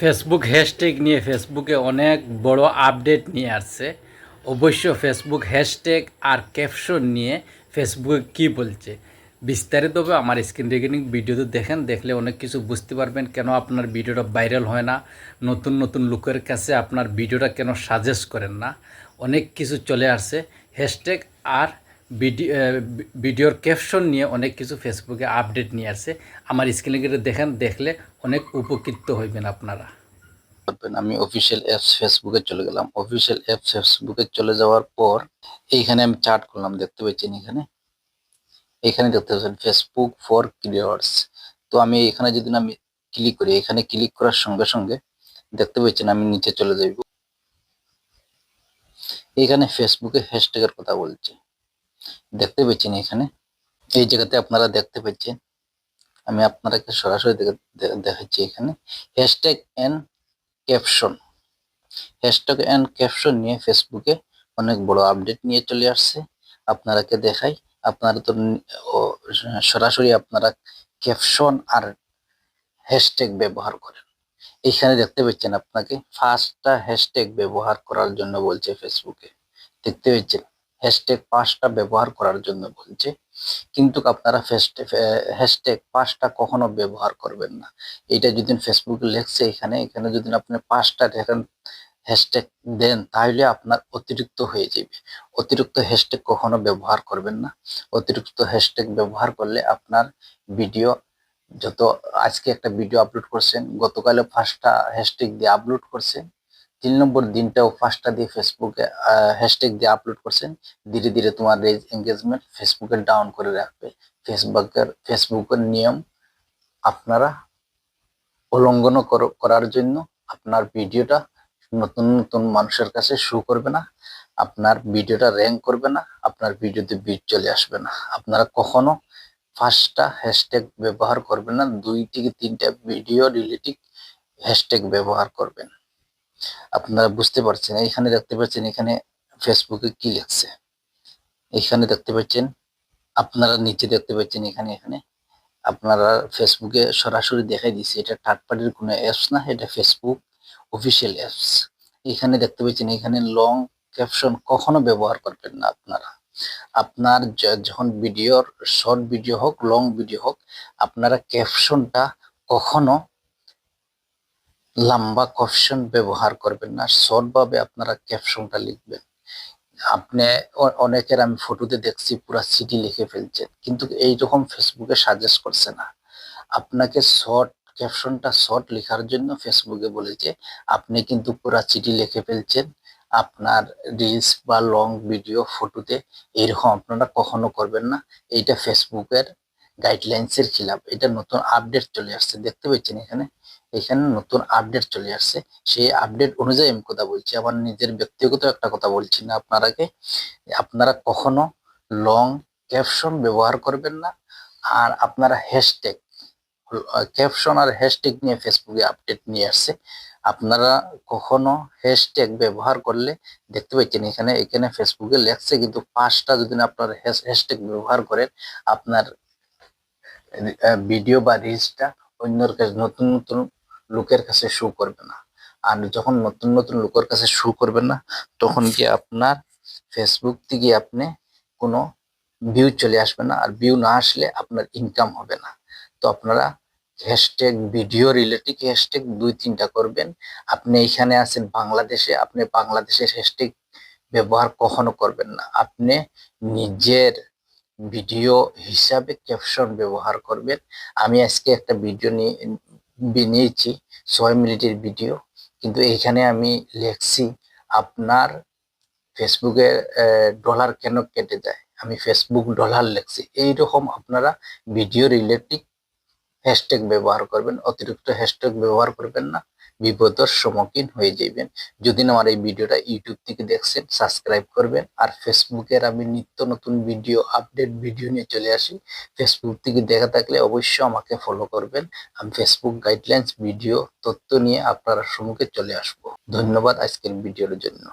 Facebook hashtag নিয়ে ফেসবুকে অনেক বড় আপডেট নিয়ে আসছে। অবশ্য ফেসবুক হ্যাশট্যাগ আর ক্যাপশন নিয়ে ফেসবুক কি বলছে? বিস্তারিতভাবে আমার স্ক্রিন রেকর্ডিং ভিডিওতে দেখেন, দেখলে অনেক কিছু বুঝতে পারবেন কেন আপনার ভিডিওটা ভাইরাল হয় না, নতুন নতুন লোকের কাছে আপনার ভিডিওটা কেন সাজেস্ট করেন না, অনেক কিছু চলে আসছে। হ্যাশট্যাগ আর ভিডিওর ক্যাপশন নিয়ে অনেক কিছু ফেসবুকে আপডেট নিয়ে আসছে আমার স্ক্রিনে গেলে দেখেন, দেখলে অনেক উপকৃত হইবেন আপনারা। আমি অফিসিয়াল অ্যাপস ফেসবুকে চলে গেলাম। অফিসিয়াল অ্যাপস ফেসবুকে চলে যাওয়ার পর, এইখানে আমি চার্ট করলাম দেখতে পাচ্ছেন এখানে? এখানে দেখতে পাচ্ছেন ফেসবুক ফর ক্রিয়েটর্স তো আমি এখানে যদি আমি ক্লিক করি, এখানে ক্লিক করার সঙ্গে সঙ্গে দেখতে পাচ্ছেন, আমি নিচে চলে যাইব। এখানে ফেসবুকে হ্যাশট্যাগের কথা বলছে। দেখতে পাচ্ছেন এখানে। এই জায়গাতে আপনারা দেখতে পাচ্ছেন আমি আপনারাকে সরাসরি দেখে- দেখাচ্ছি এখানে। Hashtag and caption hashtag and caption নিয়ে ফেসবুকে অনেক বড় আপডেট নিয়ে চলে আসছে। আপনারাকে দেখাই। আপনারা তো সরাসরি আপনারা ক্যাপশন আর হ্যাশট্যাগ ব্যবহার করেন। এইখানে দেখতে পাচ্ছেন আপনাকে পাঁচটা হ্যাশট্যাগ ব্যবহার করার জন্য বলছে ফেসবুকে দেখতে পাচ্ছেন হ্যাশট্যাগ পাঁচটা ব্যবহার করার জন্য বলছে। কিন্তু আপনারা হ্যাশট্যাগ পাঁচটা কখনো ব্যবহার করবেন না। এটা যদি ফেসবুকে লেখছে এখানে এখানে যদি আপনি পাঁচটা দেখেন হ্যাশট্যাগ দেন, তাহলে আপনার অতিরিক্ত হয়ে যাবে। অতিরিক্ত হ্যাশট্যাগ কখনো ব্যবহার করবেন না। অতিরিক্ত হ্যাশট্যাগ ব্যবহার করলে আপনার ভিডিও যত আজকে একটা ভিডিও আপলোড করছেন গতকালে পাঁচটা হ্যাশট্যাগ দিয়ে আপলোড করছেন তিন নম্বর দিনটাও পাঁচটা দিয়ে ফেসবুকে হ্যাশট্যাগ দিয়ে আপলোড করছেন। ধীরে ধীরে তোমার এঙ্গেজমেন্ট ফেসবুকে ডাউন করে রাখবে। ফেসবুকের ফেসবুকের নিয়ম আপনারা উল্লঙ্ঘন কর- করার জন্য আপনার ভিডিওটা নতুন নতুন মানুষের কাছে শো করবে না। আপনার ভিডিওটা র্যাঙ্ক করবে না। আপনার ভিডিওতে বিট চলে আসবে না। আপনারা কখনো পাঁচটা হ্যাশট্যাগ ব্যবহার করবেন না। দুই থেকে তিনটা ভিডিও রিলেটিভ হ্যাশট্যাগ ব্যবহার করবেন। আপনারা বুঝতে পারছেন এখানে দেখতে পাচ্ছেন এখানে ফেসবুকে কি লিখছে? এখানে দেখতে পাচ্ছেন, আপনারা নিচে দেখতে পাচ্ছেন এখানে এখানে আপনারা ফেসবুকে সরাসরি দেখাই দিচ্ছে এটা থার্ড পার্টির কোনো অ্যাপস না, এটা ফেসবুক অফিসিয়াল অ্যাপস এখানে দেখতে পাচ্ছেন এখানে লং ক্যাপশন কখনো ব্যবহার করবেন না আপনারা। আপনার যখন ভিডিওর শর্ট ভিডিও হোক লং ভিডিও হোক, আপনারা ক্যাপশনটা কখনো লম্বা ক্যাপশন ব্যবহার করবেন না শর্ট ভাবে আপনারা ক্যাপশনটা লিখবেন। আপনি অনেকের আমি ফটোতে দেখছি পুরা সিটি লিখে ফেলছেন কিন্তু এইরকম ফেসবুকে সাজেস্ট করছে না। আপনাকে শর্ট ক্যাপশনটা শর্ট লেখার জন্য ফেসবুকে বলেছে আপনি কিন্তু পুরা চিঠি লিখে ফেলছেন, আপনার রিলস বা লং ভিডিও ফটোতে এইরকম আপনারা কখনো করবেন না। এইটা ফেসবুকের গাইডলাইন্সের খিলাফ, এটা নতুন আপডেট চলে আসছে, দেখতে পাচ্ছেন এখানে? এখানে নতুন আপডেট চলে আসছে। সেই আপডেট অনুযায়ী আমি কথা বলছি, আমার নিজের ব্যক্তিগত একটা কথা বলছি না আপনারাকে আপনারা কখনো লং ক্যাপশন ব্যবহার করবেন না, আর আপনারা হ্যাশট্যাগ ক্যাপশন আর হ্যাশট্যাগ নিয়ে ফেসবুকে আপডেট নিয়ে আসছে। আপনারা কখনো হ্যাশট্যাগ ব্যবহার করলে, দেখতে পাচ্ছেন এখানে এখানে ফেসবুকে লেখছে কিন্তু পাঁচটা যদি আপনার হ্যাশট্যাগ ব্যবহার করেন, আপনার ভিডিও বা রিলসটা অন্যর কাছে, নতুন নতুন লোকের কাছে শো করবে না। আর যখন নতুন নতুন লোকের কাছে শো করবে না, তখন কি আপনার ফেসবুক থেকে আপনি কোনো ভিউ চলে আসবে না। আর ভিউ না আসলে আপনার ইনকাম হবে না। তো আপনারা হ্যাশট্যাগ ভিডিও রিলেটিভ হ্যাশট্যাগ দুই, তিনটা করবেন। আপনি এখানে আছেন বাংলাদেশে, আপনি বাংলাদেশের হ্যাশট্যাগ ব্যবহার কখনো করবেন না। আপনি নিজের ভিডিও হিসাবে ক্যাপশন ব্যবহার করবেন। আমি আজকে একটা ভিডিও নিয়ে নিয়েছি ছয় মিনিটের ভিডিও। কিন্তু এইখানে আমি লেখছি, আপনার ফেসবুকে ডলার কেন কেটে যায় আমি ফেসবুক ডলার লেখছি। এইরকম আপনারা ভিডিও রিলেটিভ হ্যাশট্যাগ ব্যবহার করবেন, অতিরিক্ত হ্যাশট্যাগ ব্যবহার করবেন না। বিপদের সম্মুখীন হয়ে যাবেন। যদি আমার এই ভিডিওটা ইউটিউব থেকে দেখছেন, সাবস্ক্রাইব করবেন। আর ফেসবুকের আমি নিত্য নতুন ভিডিও আপডেট ভিডিও নিয়ে চলে আসি। ফেসবুক থেকে দেখা থাকলে অবশ্যই আমাকে ফলো করবেন। আমি ফেসবুক গাইডলাইন্স ভিডিও, তথ্য নিয়ে আপনার সম্মুখে চলে আসব। ধন্যবাদ আজকের ভিডিওর জন্য।